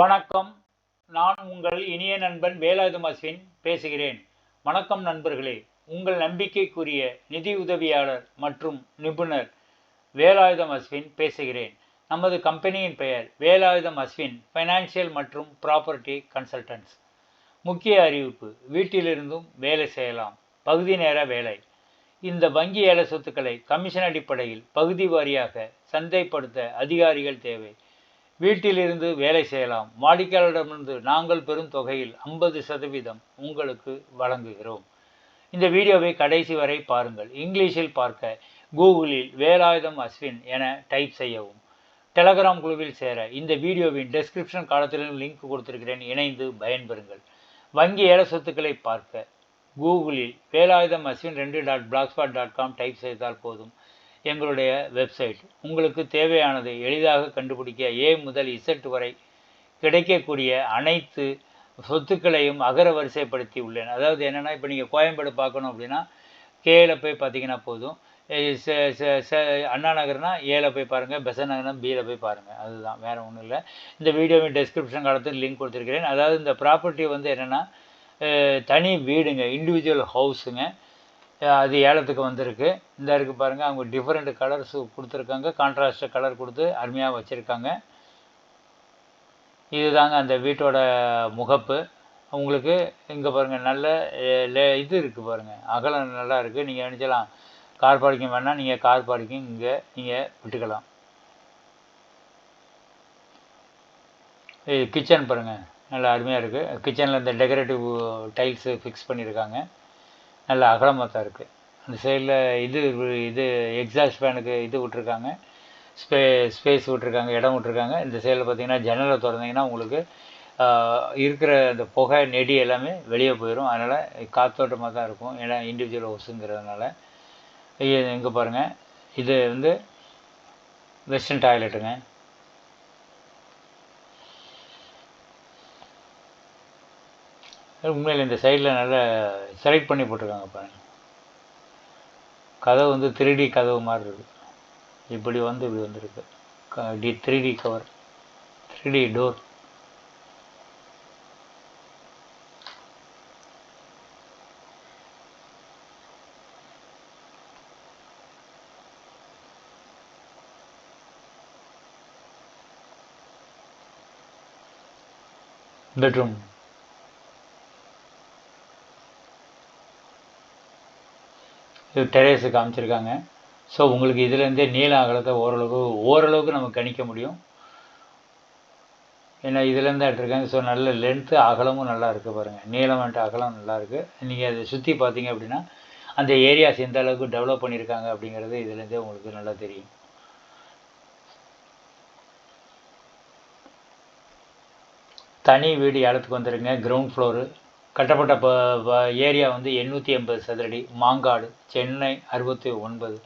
வணக்கம். நான் உங்கள் இனிய நண்பன் வேலாயுதம் அஸ்வின் பேசுகிறேன். வணக்கம் நண்பர்களே. உங்கள் நம்பிக்கைக்குரிய நிதி உதவியாளர் மற்றும் நிபுணர் வேலாயுதம் அஸ்வின் பேசுகிறேன். நமது கம்பெனியின் பெயர் வேலாயுதம் அஸ்வின் ஃபைனான்சியல் மற்றும் ப்ராப்பர்ட்டி கன்சல்டன்ஸ் முக்கிய அறிவிப்பு வீட்டிலிருந்தும் வேலை செய்யலாம். பகுதி நேர வேலை. இந்த வங்கி ஏல சொத்துக்களை கமிஷன் அடிப்படையில் பகுதி வாரியாக சந்தைப்படுத்த அதிகாரிகள் தேவை. வீட்டிலிருந்து வேலை செய்யலாம். வாடிக்கையாளரிடமிருந்து நாங்கள் பெறும் தொகையில் ஐம்பது சதவீதம் உங்களுக்கு வழங்குகிறோம். இந்த வீடியோவை கடைசி வரை பாருங்கள். இங்கிலீஷில் பார்க்க கூகுளில் வேலாயுதம் அஸ்வின் என டைப் செய்யவும். டெலகிராம் குழுவில் சேர இந்த வீடியோவின் டெஸ்கிரிப்ஷன் காலத்திலும் லிங்க் கொடுத்திருக்கிறேன். இணைந்து பயன்பெறுங்கள். வங்கி ஏல சொத்துக்களை பார்க்க கூகுளில் வேலாயுதம் அஸ்வின் ரெண்டு dot blogspot dot com type செய்தால் போதும். எங்களுடைய வெப்சைட் உங்களுக்கு தேவையானது எளிதாக கண்டுபிடிக்க ஏ முதல் இசட் வரை கிடைக்கக்கூடிய அனைத்து சொத்துக்களையும் அகர வரிசைப்படுத்தி உள்ளேன். அதாவது என்னென்னா இப்போ நீங்கள் கோயம்பேடு பார்க்கணும் அப்படின்னா கேல போய் பார்த்தீங்கன்னா போதும். அண்ணா நகர்னா ஏல போய் பாருங்கள் பெசன் நகர்னா பியில் போய் பாருங்கள் அதுதான் வேறு ஒன்றும் இல்லை. இந்த வீடியோவின் டெஸ்கிரிப்ஷன் காலத்தில் லிங்க் கொடுத்துருக்கிறேன். அதாவது இந்த ப்ராப்பர்ட்டி வந்து என்னென்னா தனி வீடுங்க இண்டிவிஜுவல் ஹவுஸுங்க அது ஏலத்துக்கு வந்திருக்கு. இந்த இருக்குது பாருங்கள் அவங்க டிஃப்ரெண்ட் கலர்ஸ் கொடுத்துருக்காங்க. கான்ட்ராஸ்ட் கலர் கொடுத்து அருமையாக வச்சுருக்காங்க. இதுதாங்க அந்த வீட்டோட முகப்பு. உங்களுக்கு இங்கே பாருங்கள் நல்ல லே- இது இருக்குது பாருங்கள் அகலம் நல்லா இருக்குது நீங்கள் நினச்சலாம் கார் பார்க்கிங் வேணால் நீங்கள் கார் பார்க்கிங் இங்கே நீங்கள் விட்டுக்கலாம். இது கிச்சன் பாருங்கள் நல்லா அருமையாக இருக்குது கிச்சனில் இந்த டெக்கரேட்டிவ் டைல்ஸு ஃபிக்ஸ் பண்ணியிருக்காங்க நல்ல அகலமாக தான் இருக்குது அந்த சைடில் இது இது எக்ஸாஸ்ட் ஃபேனுக்கு இது விட்ருக்காங்க ஸ்பே ஸ்பேஸ் விட்ருக்காங்க இடம் விட்ருக்காங்க இந்த சைடில் பார்த்தீங்கன்னா ஜன்னலை திறந்தீங்கன்னா உங்களுக்கு இருக்கிற அந்த புகை நெடி எல்லாமே வெளியே போயிடும் அதனால் காத்தோட்டமாக தான் இருக்கும். ஏன்னா இண்டிவிஜுவல் ஹவுஸுங்கிறதுனால இங்கே பாருங்கள் இது வந்து வெஸ்டர்ன் டாய்லெட்டுங்க உண்மையில் இந்த சைடில் நல்லா செலக்ட் பண்ணி போட்டிருக்காங்க பாருங்கள் கதவு வந்து த்ரீ டி கதவு மாதிரி இருக்கு. இப்படி வந்து இப்படி வந்திருக்கு. D three D cover three D door bedroom இது டெரேஸு காமிச்சிருக்காங்க. ஸோ உங்களுக்கு இதுலேருந்தே நீள அகலத்தை ஓரளவுக்கு ஓரளவுக்கு நம்ம கணிக்க முடியும். ஏன்னா இதுலேருந்து எடுத்துருக்காங்க. ஸோ நல்ல லென்த்து அகலமும் நல்லா இருக்குது பாருங்கள் நீளம் வந்துட்டு அகலம் நல்லா இருக்குது நீங்கள் அதை சுற்றி பார்த்தீங்க அப்படின்னா அந்த ஏரியாஸ் எந்த அளவுக்கு டெவலப் பண்ணியிருக்காங்க அப்படிங்கிறது இதுலேருந்தே உங்களுக்கு நல்லா தெரியும். தனி வீடு இடத்துக்கு வந்துருங்க. கிரவுண்ட் ஃப்ளோரு கட்டப்பட்ட ப ஏரியா வந்து எண்ணூற்றி எண்பது சதுரடி. மாங்காடு சென்னை அறுபத்தி ஒன்பது.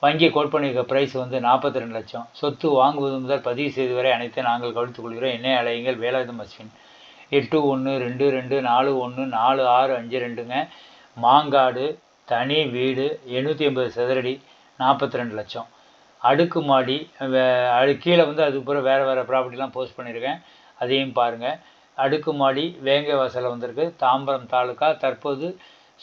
வங்கி கோட் பண்ணியிருக்க ப்ரைஸ் வந்து நாற்பத்தி ரெண்டு லட்சம். சொத்து வாங்குவது முதல் பதிவு செய்து வரை அனைத்தையும் நாங்கள் கவனித்துக் கொள்கிறோம். என்ன அலையுங்கள் வேலாயுதம் அஸ்வின் எட்டு ஒன்று ரெண்டு ரெண்டு நாலு ஒன்று நாலு ஆறு அஞ்சு ரெண்டுங்க. மாங்காடு தனி வீடு எண்ணூற்றி எண்பது சதுரடி நாற்பத்தி ரெண்டு லட்சம். அடுக்குமாடி வே- அது கீழே வந்து அதுக்கு வேறு வேறு ப்ராப்பர்ட்டிலாம் போஸ்ட் பண்ணியிருக்கேன். அதையும் பாருங்கள் அடுக்குமாடி வேங்கை வாசலில் வந்திருக்கு. தாம்பரம் தாலுக்கா தற்போது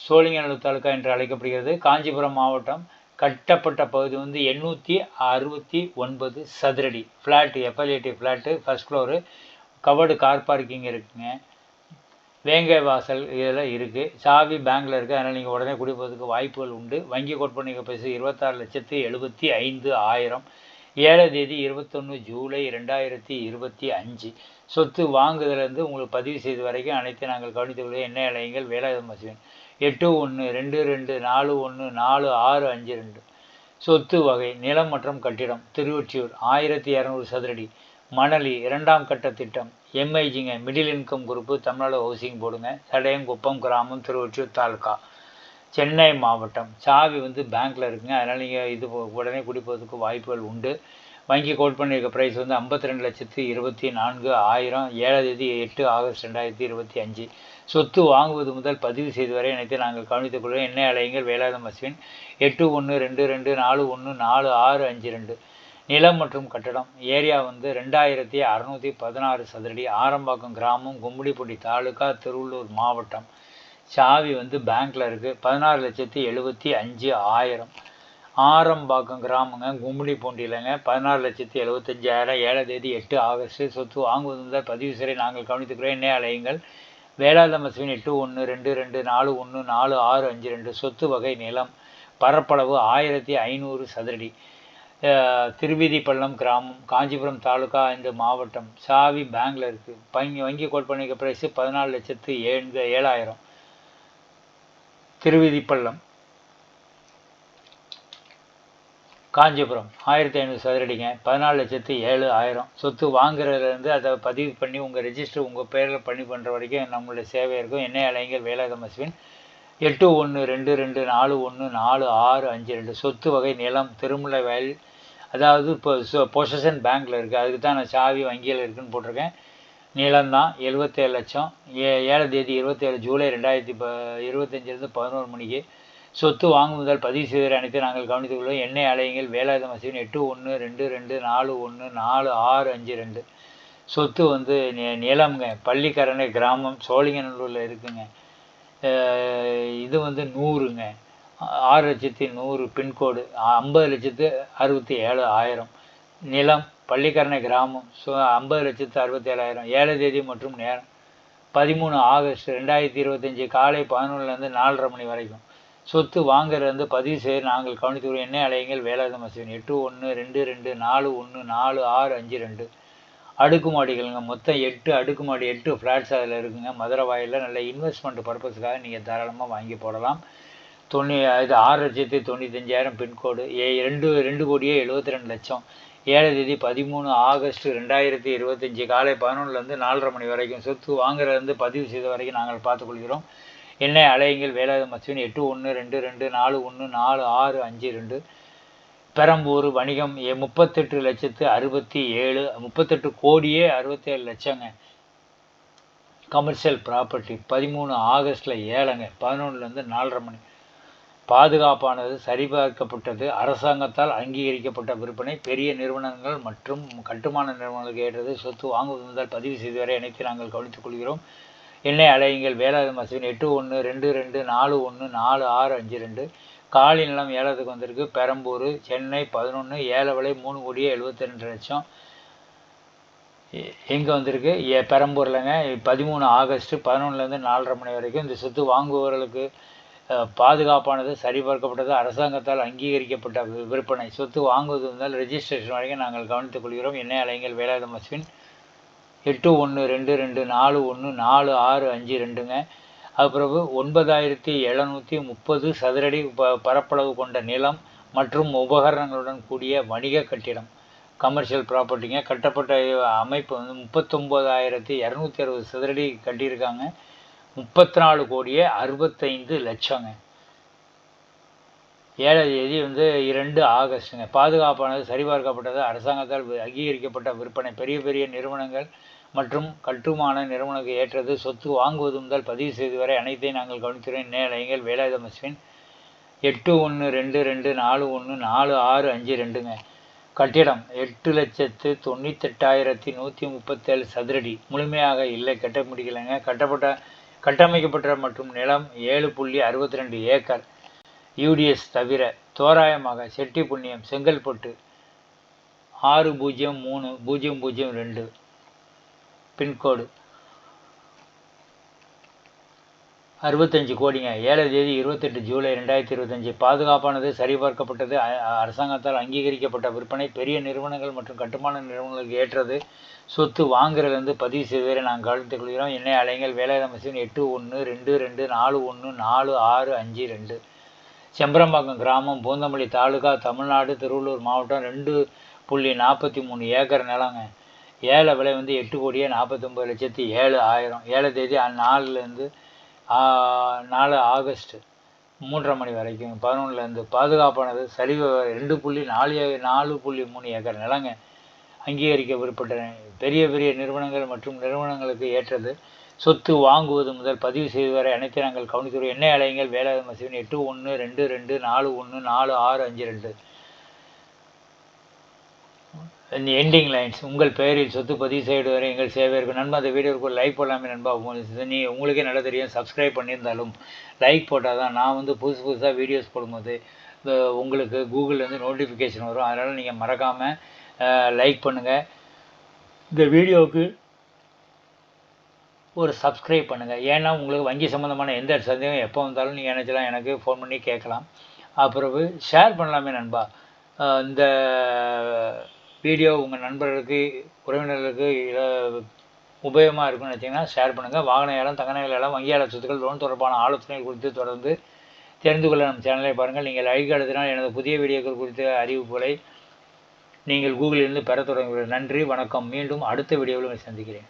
சோழிங்கநல்லூர் தாலுக்கா என்று அழைக்கப்படுகிறது. காஞ்சிபுரம் மாவட்டம் கட்டப்பட்ட பகுதி வந்து எண்ணூற்றி அறுபத்தி ஒன்பது சதுரடி. Flat F L A T flat first floor covered car parking இருக்குங்க. வேங்கை வாசல் இதெல்லாம் இருக்குது சாவி பேங்கில் இருக்குது அதனால் நீங்கள் உடனே குடி போகிறதுக்கு வாய்ப்புகள் உண்டு. வங்கி கோட் பைசு இருபத்தாறு லட்சத்து எழுபத்தி ஐந்து ஆயிரம். ஏழாம் தேதி இருபத்தொன்று ஜூலை ரெண்டாயிரத்தி இருபத்தி அஞ்சு. சொத்து வாங்குதலேருந்து உங்களுக்கு பதிவு செய்த வரைக்கும் அனைத்தையும் நாங்கள் கவனித்துக்கொள்ள என்ன இலையங்கள் வேலாயுதம் அஸ்வின் எட்டு ஒன்று ரெண்டு ரெண்டு நாலு ஒன்று நாலு ஆறு அஞ்சு ரெண்டு. சொத்து வகை நிலம் மற்றும் கட்டிடம் திருவொற்றியூர் ஆயிரத்தி இரநூறு சதுரடி. மணலி இரண்டாம் கட்ட திட்டம். எம்ஐஜிங்க middle income group Tamil Nadu housing போர்டுங்க Sadayankuppam கிராமம் திருவொற்றியூர் தாலுக்கா சென்னை மாவட்டம். சாவி வந்து பேங்க்கில் இருக்குங்க. அதனால் நீங்கள் இது உடனே குடிப்பதற்கு வாய்ப்புகள் உண்டு. வங்கி கோட் பண்ணியிருக்க ப்ரைஸ் வந்து ஐம்பத்தி ரெண்டு லட்சத்து இருபத்தி நான்கு ஆயிரம் ஏழாம் தேதி எட்டு ஆகஸ்ட் ரெண்டாயிரத்தி இருபத்தி அஞ்சு. சொத்து வாங்குவது முதல் பதிவு செய்து வரை அனைத்து நாங்கள் கவனித்துக் கொள்வோம் என்ன அலையங்கள் வேலாயுதம் அஸ்வின் எட்டு ஒன்று ரெண்டு ரெண்டு நாலு ஒன்று நாலு ஆறு அஞ்சு ரெண்டு. நிலம் மற்றும் கட்டடம். ஏரியா வந்து ரெண்டாயிரத்தி அறநூற்றி பதினாறு சதுரடி. ஆரம்பாக்கம் கிராமம் கும்மிடிப்பூண்டி தாலுக்கா திருவள்ளூர் மாவட்டம். சாவி வந்து பேங்க்கில் இருக்குது பதினாறு லட்சத்தி எழுபத்தி அஞ்சு ஆயிரம். ஆரம்பாக்கம் கிராமங்க கும்மிடிப்பூண்டியிலங்க பதினாறு லட்சத்தி எழுபத்தஞ்சாயிரம் ஏழாம் தேதி எட்டு ஆகஸ்ட். சொத்து வாங்குவது முதல் பதிவு சிறை நாங்கள் கவனித்துக்கிறோம். என்ன அலையுங்கள். வேளாதம் சிவன் எட்டு ஒன்று ரெண்டு ரெண்டு நாலு ஒன்று நாலு ஆறு அஞ்சு ரெண்டு. சொத்து வகை நிலம் பரப்பளவு ஆயிரத்தி ஐநூறு சதுரடி. திருவிதிப்பள்ளம் கிராமம் காஞ்சிபுரம் தாலுகா இந்த மாவட்டம். சாவி பேங்கில் இருக்குது வங்கி வங்கி கோட் பண்ணிக்க ப்ரைஸு பதினாலு லட்சத்து ஏழு ஏழாயிரம். திருவிதிப்பள்ளம். காஞ்சிபுரம். ஆயிரத்தி ஐநூறு சதுரடிங்க. பதினாலு லட்சத்து ஏழு ஆயிரம். சொத்து வாங்குறதுலேருந்து அதை பதிவு பண்ணி உங்கள் ரெஜிஸ்டர் உங்கள் பேரில் பண்ணி பண்ணுற வரைக்கும் நம்மளுடைய சேவை இருக்கும். என்ன இளைஞர் வேலாயுதம் அஸ்வின். எட்டு ஒன்று ரெண்டு ரெண்டு நாலு ஒன்று நாலு ஆறு அஞ்சு ரெண்டு. சொத்து வகை நிலம் திருமலை வயல் அதாவது இப்போ பொசஷன் பேங்க்கில் இருக்குது அதுக்கு தான் நான் சாவி வங்கியில் இருக்குதுன்னு போட்டிருக்கேன். நிலம்தான் எழுபத்தேழு லட்சம். ஏ ஏழாம் தேதி இருபத்தேழு ஜூலை ரெண்டாயிரத்தி ப இருபத்தஞ்சிலேருந்து பதினோரு மணிக்கு சொத்து வாங்கும் முதல் பதிவு செய்கிற அனைத்து நாங்கள் கவனித்துக்கொள்வோம் எண்ணெய் ஆலயங்கள் வேலாயுத மசீன் எட்டு ஒன்று ரெண்டு ரெண்டு நாலு ஒன்று நாலு ஆறு அஞ்சு ரெண்டு. சொத்து வந்து நிலம்ங்க. பள்ளிக்கரணை கிராமம் சோழிங்கநல்லூரில் இருக்குங்க. இது வந்து நூறுங்க. ஆறு லட்சத்தி நூறு பின்கோடு ஐம்பது லட்சத்து அறுபத்தி ஏழு ஆயிரம். நிலம் பள்ளிக்கரணை கிராமம். ஸோ ஐம்பது லட்சத்து அறுபத்தி ஏழாயிரம் ஏழு தேதி மற்றும் நேரம். பதிமூணு ஆகஸ்ட் ரெண்டாயிரத்தி இருபத்தஞ்சி காலை பதினொன்றுலேருந்து நாலரை மணி வரைக்கும். சொத்து வாங்குறது பதிவு செய்ய நாங்கள் கவனித்துக்கிறோம் என்ன அலையங்கள் வேலாயுத மசிவன் எட்டு ஒன்று ரெண்டு ரெண்டு நாலு ஒன்று நாலு ஆறு அஞ்சு ரெண்டு. அடுக்குமாடிகளுங்க. மொத்தம் எட்டு அடுக்குமாடி எட்டு ஃப்ளாட்ஸ் அதில் இருக்குங்க. மதுரை வாயிலில் நல்ல இன்வெஸ்ட்மெண்ட் பர்பஸ்க்காக நீங்கள் தாராளமாக வாங்கி போடலாம். தொண்ணூ இது ஆறு லட்சத்தி தொண்ணூத்தஞ்சாயிரம் பின்கோடு ஏ ரெண்டு ரெண்டு கோடியே எழுபத்தி ரெண்டு லட்சம். ஏழு தேதி பதிமூணு ஆகஸ்ட் ரெண்டாயிரத்தி இருபத்தஞ்சி காலை பதினொன்றுலேருந்து நாலரை மணி வரைக்கும் சொத்து வாங்குறதுலேருந்து பதிவு செய்த வரைக்கும் நாங்கள் பார்த்துக்கொள்கிறோம். என்னை அலையுங்கள் வேலாயுத மச்சின் எட்டு ஒன்று ரெண்டு ரெண்டு நாலு ஒன்று நாலு ஆறு அஞ்சு ரெண்டு. பெரம்பூர் வணிகம் ஏ முப்பத்தெட்டு லட்சத்து அறுபத்தி ஏழு முப்பத்தெட்டு கோடியே அறுபத்தேழு லட்சங்க. கமர்ஷியல் ப்ராப்பர்ட்டி பதிமூணு ஆகஸ்டில் ஏழங்க. பதினொன்றுலேருந்து நாலரை மணி. பாதுகாப்பானது சரிபார்க்கப்பட்டது அரசாங்கத்தால் அங்கீகரிக்கப்பட்ட விற்பனை பெரிய நிறுவனங்கள் மற்றும் கட்டுமான நிறுவனங்களுக்கு ஏற்றது. சொத்து வாங்குவது முதல் பதிவு செய்து வரை அனைத்து நாங்கள் கவனித்துக் கொள்கிறோம். எண்ணெய் அலையுங்கள். வேளாண் மசூன் எட்டு ஒன்று ரெண்டு ரெண்டு நாலு ஒன்று நாலு ஆறு அஞ்சு ரெண்டு. காலி நிலம் ஏலத்துக்கு வந்திருக்கு. பெரம்பூர் சென்னை பதினொன்று ஏழை விலை மூணு கோடியே எழுபத்தி ரெண்டு லட்சம் எங்கே வந்திருக்கு? ஏ பெரம்பூர்லங்க. பதிமூணு ஆகஸ்ட் பதினொன்றுலேருந்து நாலரை மணி வரைக்கும் இந்த சொத்து வாங்குபவர்களுக்கு பாதுகாப்பானது சரிபார்க்கப்பட்டது அரசாங்கத்தால் அங்கீகரிக்கப்பட்ட விற்பனை. சொத்து வாங்குவது இருந்தால் ரெஜிஸ்ட்ரேஷன் வரைக்கும் நாங்கள் கவனித்துக் கொள்கிறோம். என்ன அலைங்கள் வேலாயுத மஸ்வின் எட்டு ஒன்று ரெண்டு ரெண்டு நாலு ஒன்று நாலு ஆறு அஞ்சு ரெண்டுங்க. அது பிறகு ஒன்பதாயிரத்தி எழுநூற்றி முப்பது சதுரடி ப பரப்பளவு கொண்ட நிலம் மற்றும் உபகரணங்களுடன் கூடிய வணிக கட்டிடம். கமர்ஷியல் ப்ராப்பர்ட்டிங்க கட்டப்பட்ட அமைப்பு வந்து முப்பத்தொம்போதாயிரத்தி இரநூத்தி அறுபது சதுரடி கட்டியிருக்காங்க. முப்பத்தி நாலு கோடியே அறுபத்தைந்து லட்சங்க. ஏழாம் தேதி வந்து இரண்டு ஆகஸ்ட்டுங்க. பாதுகாப்பானது சரிபார்க்கப்பட்டது. அரசாங்கத்தால் அங்கீகரிக்கப்பட்ட விற்பனை. பெரிய பெரிய நிறுவனங்கள் மற்றும் கட்டுமான நிறுவனங்களுக்கு ஏற்றது. சொத்து வாங்குவது முதல் பதிவு செய்து வரை அனைத்தையும் நாங்கள் கவனிக்கிறோம் நேலைகள் வேலாயுத மஸ்வின் எட்டு ஒன்று ரெண்டு ரெண்டு நாலு ஒன்று நாலு ஆறு அஞ்சு ரெண்டுங்க. கட்டிடம் எட்டு லட்சத்து தொண்ணூத்தெட்டாயிரத்தி நூற்றி முப்பத்தேழு சதுரடி. முழுமையாக இல்லை. கட்ட முடியலைங்க. கட்டப்பட்ட கட்டமைக்கப்பட்ட மற்றும் நிலம் ஏழு புள்ளி அறுபத்தி ரெண்டு ஏக்கர். யூடிஎஸ் தவிர தோராயமாக செட்டி புண்ணியம் செங்கல்பட்டு ஆறு பூஜ்ஜியம் மூணு பூஜ்ஜியம் பூஜ்ஜியம் ரெண்டு. பின்கோடு. அறுபத்தஞ்சு கோடிங்க. ஏழு தேதி இருபத்தெட்டு ஜூலை ரெண்டாயிரத்தி இருபத்தஞ்சி. பாதுகாப்பானது சரிபார்க்கப்பட்டது. அரசாங்கத்தால் அங்கீகரிக்கப்பட்ட விற்பனை பெரிய நிறுவனங்கள் மற்றும் கட்டுமான நிறுவனங்களுக்கு ஏற்றது. சொத்து வாங்குறதுலேருந்து பதிவு செய்வதை நாங்கள் கவனித்துக் கொள்கிறோம். எண்ணெய் அலைங்கள். வேலை மசின் எட்டு ஒன்று ரெண்டு ரெண்டு நாலு ஒன்று நாலு ஆறு அஞ்சு ரெண்டு. செம்பரம்பாக்கம் கிராமம் பூந்தமல்லி தாலுகா தமிழ்நாடு திருவள்ளூர் மாவட்டம் ரெண்டு புள்ளி நாற்பத்தி மூணு ஏக்கர் நிலங்க. ஏழை விலை வந்து எட்டு கோடியே நாற்பத்தொம்பது லட்சத்தி ஏழு ஆயிரம். ஏழை தேதி நாலுலேருந்து நாலு ஆகஸ்ட் மூன்றரை மணி வரைக்கும் பதினொன்றுலேருந்து பாதுகாப்பானது சரி ரெண்டு புள்ளி நாலு நாலு புள்ளி மூணு ஏக்கர் நிலங்க. அங்கீகரிக்க விருப்பப்பட்ட பெரிய பெரிய நிறுவனங்கள் மற்றும் நிறுவனங்களுக்கு ஏற்றது சொத்து வாங்குவது முதல் பதிவு செய்து வரை அனைத்து நாங்கள் கவனித்துறோம் எண்ணெய் அலைங்கள் வேளாண் மசிவன் எட்டு ஒன்று ரெண்டு ரெண்டு நாலு ஒன்று நாலு ஆறு அஞ்சு ரெண்டு. எண்டிங் லைன்ஸ் உங்கள் பெயரில் சொத்து பதிவு செய்து வரை எங்கள் சேவை இருக்கும். நண்பா அந்த வீடியோவுக்கு ஒரு லைக் போடலாமே நண்பா. நீ உங்களுக்கே நல்லா தெரியும். சப்ஸ்கிரைப் பண்ணியிருந்தாலும் லைக் போட்டால் தான் நான் வந்து புதுசு புதுசாக வீடியோஸ் போடும்போது இந்த உங்களுக்கு கூகுள்லேருந்து நோட்டிஃபிகேஷன் வரும். அதனால் நீங்கள் மறக்காமல் லைக் பண்ணுங்கள் இந்த வீடியோவுக்கு ஒரு சப்ஸ்கிரைப் பண்ணுங்கள் ஏன்னா உங்களுக்கு வங்கி சம்மந்தமான எந்த சந்தேகம் எப்போ வந்தாலும் நீங்கள் நினச்சலாம் எனக்கு ஃபோன் பண்ணி கேட்கலாம். அப்புறவு ஷேர் பண்ணலாமே நண்பா. இந்த வீடியோ உங்கள் நண்பர்களுக்கு உறவினர்களுக்கு உபயோகமாக இருக்குன்னு நினச்சிங்கன்னா ஷேர் பண்ணுங்கள் வாகன ஏலம் தங்க நகை ஏலம் வங்கி சொத்துக்கள் லோன் தொடர்பான ஆலோசனைகள் குறித்து தொடர்ந்து தெரிந்து கொள்ள நம்ம சேனலை பாருங்கள். நீங்கள் லைக் எனது புதிய வீடியோக்கள் குறித்த அறிவிப்புகளை நீங்கள் கூகுளிலிருந்து பெற தொடங்குவீர்கள் நன்றி வணக்கம். மீண்டும் அடுத்த வீடியோவில் சந்திக்கிறேன்.